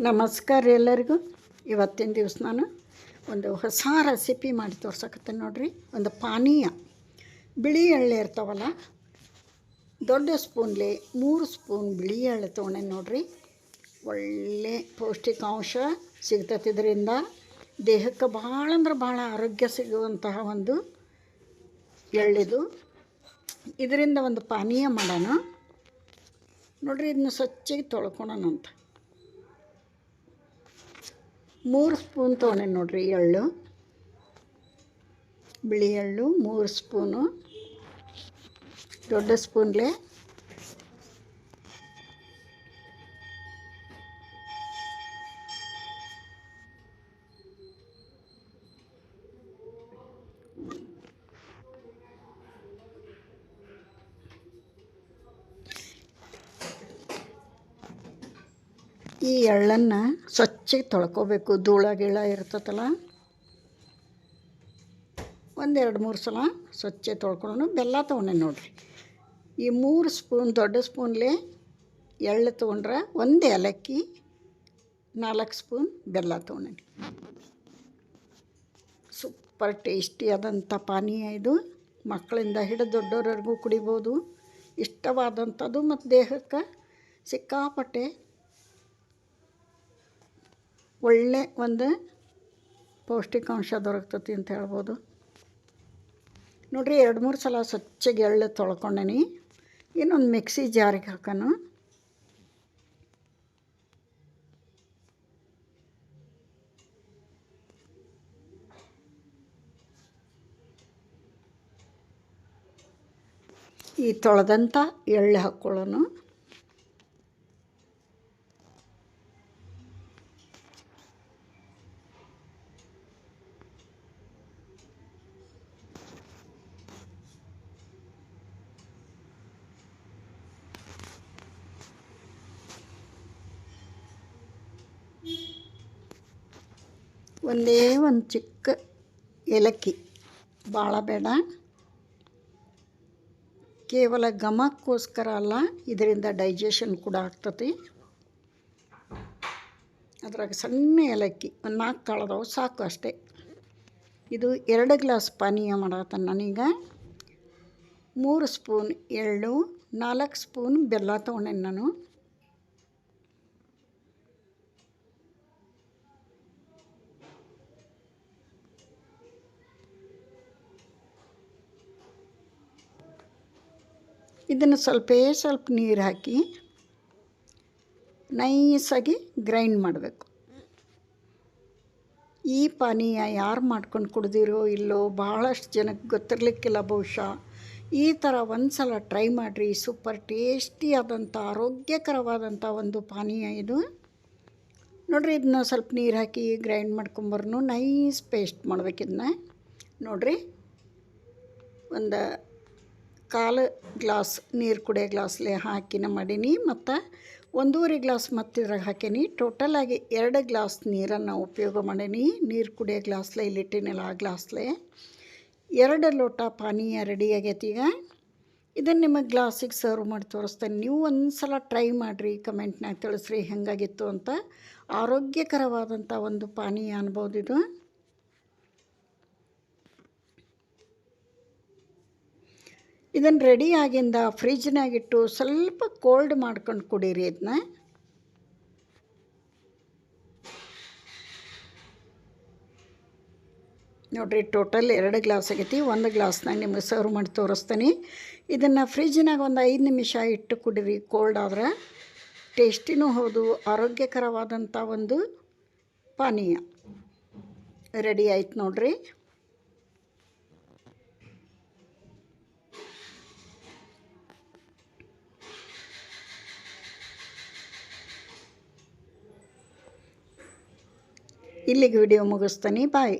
ನಮಸ್ಕಾರ ಎಲ್ಲರಿಗೂ. ಇವತ್ತಿನ ದಿವಸ ನಾನು ಒಂದು ಹೊಸ ರೆಸಿಪಿ ಮಾಡಿ ತೋರ್ಸಕತ್ತೇನೆ ನೋಡಿರಿ. ಒಂದು ಪಾನೀಯ. ಬಿಳಿ ಎಳ್ಳೆ ಇರ್ತಾವಲ್ಲ, ದೊಡ್ಡ ಸ್ಪೂನ್ಲಿ ಮೂರು ಸ್ಪೂನ್ ಬಿಳಿ ಎಳ್ಳೆ ತೊಗೊಂಡೆ ನೋಡಿರಿ. ಒಳ್ಳೆ ಪೌಷ್ಟಿಕಾಂಶ ಸಿಗ್ತೈತೆ ಇದರಿಂದ. ದೇಹಕ್ಕೆ ಭಾಳ ಅಂದ್ರೆ ಭಾಳ ಆರೋಗ್ಯ ಸಿಗುವಂತಹ ಒಂದು ಎಳ್ಳಿದು. ಇದರಿಂದ ಒಂದು ಪಾನೀಯ ಮಾಡೋಣ. ನೋಡ್ರಿ, ಇದನ್ನ ಸ್ವಚ್ಛಗೆ ತೊಳ್ಕೊಳೋಣಂತ. ಮೂರು ಸ್ಪೂನ್ ತೊಗೊಂಡೆ ನೋಡ್ರಿ ಎಳ್ಳು ಬಿಳಿ ಎಳ್ಳು ಮೂರು ಸ್ಪೂನು ದೊಡ್ಡ ಸ್ಪೂನ್ಲೆ ಈ ಎಳ್ಳನ್ನು ಸ್ವಚ್ಛಗೆ ತೊಳ್ಕೊಬೇಕು. ಧೂಳ ಗೀಳ ಇರ್ತತಲ್ಲ. ಒಂದೆರಡು ಮೂರು ಸಲ ಸ್ವಚ್ಛ ತೊಳ್ಕೊಂಡು ಬೆಲ್ಲ ತೊಗೊಂಡೆ ನೋಡಿರಿ. ಈ ಮೂರು ಸ್ಪೂನ್, ದೊಡ್ಡ ಸ್ಪೂನ್ಲೆ ಎಳ್ಳು ತೊಗೊಂಡ್ರೆ ಒಂದು ಏಲಕ್ಕಿ ನಾಲ್ಕು ಸ್ಪೂನ್ ಬೆಲ್ಲ ತೊಗೊಂಡೇನಿ ಸೂಪರ್ ಟೇಸ್ಟಿ ಆದಂಥ ಪಾನೀಯ ಇದು. ಮಕ್ಕಳಿಂದ ಹಿಡಿದು ದೊಡ್ಡೋರವರೆಗೂ ಕುಡಿಬೋದು. ಇಷ್ಟವಾದಂಥದ್ದು ಮತ್ತು ದೇಹಕ್ಕೆ ಸಿಕ್ಕಾಪಟ್ಟೆ ಒಳ್ಳೆ ಒಂದು ಪೌಷ್ಟಿಕಾಂಶ ದೊರಕ್ತತಿ ಅಂತ ಹೇಳ್ಬೋದು. ನೋಡಿರಿ, ಎರಡು ಮೂರು ಸಲ ಸ್ವಚ್ಛಗೆ ಎಳ್ಳು ತೊಳ್ಕೊಂಡೇನಿ. ಇನ್ನೊಂದು ಮಿಕ್ಸಿ ಜಾರಿಗೆ ಹಾಕೋಣ ಈ ತೊಳೆದಂಥ ಎಳ್ಳು ಹಾಕ್ಕೊಳ್ಳೋಣ ಒಂದೇ ಒಂದು ಚಿಕ್ಕ ಏಲಕ್ಕಿ. ಭಾಳ ಬೇಡ. ಕೇವಲ ಘಮಕ್ಕೋಸ್ಕರ ಅಲ್ಲ, ಇದರಿಂದ ಡೈಜೆಷನ್ ಕೂಡ ಆಗ್ತತಿ. ಅದ್ರಾಗ ಸಣ್ಣ ಏಲಕ್ಕಿ, ಒಂದು ನಾಲ್ಕು ಕಾಳದವು, ಸಾಕು ಅಷ್ಟೇ. ಇದು ಎರಡು ಗ್ಲಾಸ್ ಪಾನೀಯ ಮಾಡತ್ತ ನಾನೀಗ. ಮೂರು ಸ್ಪೂನ್ ಎಳ್ಳು, ನಾಲ್ಕು ಸ್ಪೂನ್ ಬೆಲ್ಲ ತೊಗೊಂಡೆ ನಾನು. ಇದನ್ನು ಸ್ವಲ್ಪೇ ಸ್ವಲ್ಪ ನೀರು ಹಾಕಿ ನೈಸಾಗಿ ಗ್ರೈಂಡ್ ಮಾಡಬೇಕು. ಈ ಪಾನೀಯ ಯಾರು ಮಾಡ್ಕೊಂಡು ಕುಡ್ದಿರೋ ಇಲ್ಲೋ ಭಾಳಷ್ಟು ಜನಕ್ಕೆ ಗೊತ್ತಿರಲಿಕ್ಕಿಲ್ಲ ಬಹುಶಃ. ಈ ಥರ ಒಂದು ಸಲ ಟ್ರೈ ಮಾಡಿರಿ. ಸೂಪರ್ ಟೇಸ್ಟಿಯಾದಂಥ ಆರೋಗ್ಯಕರವಾದಂಥ ಒಂದು ಪಾನೀಯ ಇದು. ನೋಡಿರಿ ಇದನ್ನ ಸ್ವಲ್ಪ ನೀರು ಹಾಕಿ ಗ್ರೈಂಡ್ ಮಾಡ್ಕೊಂಬರ್ನು ನೈಸ್ ಪೇಸ್ಟ್ ಮಾಡ್ಬೇಕು ಇದನ್ನ. ನೋಡಿರಿ ಒಂದು ಕಾಲು ಗ್ಲಾಸ್ ನೀರು ಕುಡಿಯೋ ಗ್ಲಾಸ್ಲೆ ಹಾಕಿನ ಮಾಡೀನಿ ಮತ್ತು ಒಂದೂವರೆ ಗ್ಲಾಸ್ ಮತ್ತಿದ್ರಾಗ ಹಾಕೀನಿ. ಟೋಟಲಾಗಿ ಎರಡು ಗ್ಲಾಸ್ ನೀರನ್ನು ಉಪಯೋಗ ಮಾಡೀನಿ. ನೀರು ಕುಡಿಯೋ ಗ್ಲಾಸ್ಲೆ ಇಲ್ಲಿಟ್ಟಿನಲ್ಲ ಆ ಗ್ಲಾಸ್ಲೆ. ಎರಡು ಲೋಟ ಪಾನೀಯ ರೆಡಿ ಆಗೈತಿ ಈಗ. ಇದನ್ನು ನಿಮಗೆ ಗ್ಲಾಸಿಗೆ ಸರ್ವ್ ಮಾಡಿ ತೋರಿಸ್ತೇನೆ. ನೀವು ಒಂದು ಸಲ ಟ್ರೈ ಮಾಡಿರಿ ಕಮೆಂಟ್ನಾಗ ತಿಳಿಸ್ರಿ ಹೆಂಗಾಗಿತ್ತು ಅಂತ. ಆರೋಗ್ಯಕರವಾದಂಥ ಒಂದು ಪಾನೀಯ ಅನ್ಬೋದು ಇದು. ಇದನ್ನು ರೆಡಿ ಆಗಿಂದ ಫ್ರಿಜ್ನಾಗಿಟ್ಟು ಸ್ವಲ್ಪ ಕೋಲ್ಡ್ ಮಾಡ್ಕೊಂಡು ಕುಡೀರಿ ಇದನ್ನ ನೋಡಿರಿ ಟೋಟಲ್ ಎರಡು ಗ್ಲಾಸ್ ಆಗೈತಿ, ಒಂದು ಗ್ಲಾಸ್ನಾಗ ನಿಮಗೆ ಸರ್ವ್ ಮಾಡಿ ತೋರಿಸ್ತೀನಿ. ಇದನ್ನು ಫ್ರಿಜ್ನಾಗ ಒಂದು ಐದು ನಿಮಿಷ ಇಟ್ಟು ಕುಡೀರಿ ಕೋಲ್ಡ್ ಆದ್ರೆ. ಟೇಸ್ಟಿನೂ ಹೌದು ಆರೋಗ್ಯಕರವಾದಂಥ ಒಂದು ಪಾನೀಯ. ರೆಡಿ ಆಯ್ತು ನೋಡಿರಿ. ಇಲ್ಲಿಗೆ ವಿಡಿಯೋ ಮುಗಿಸ್ತೀನಿ. ಬಾಯ್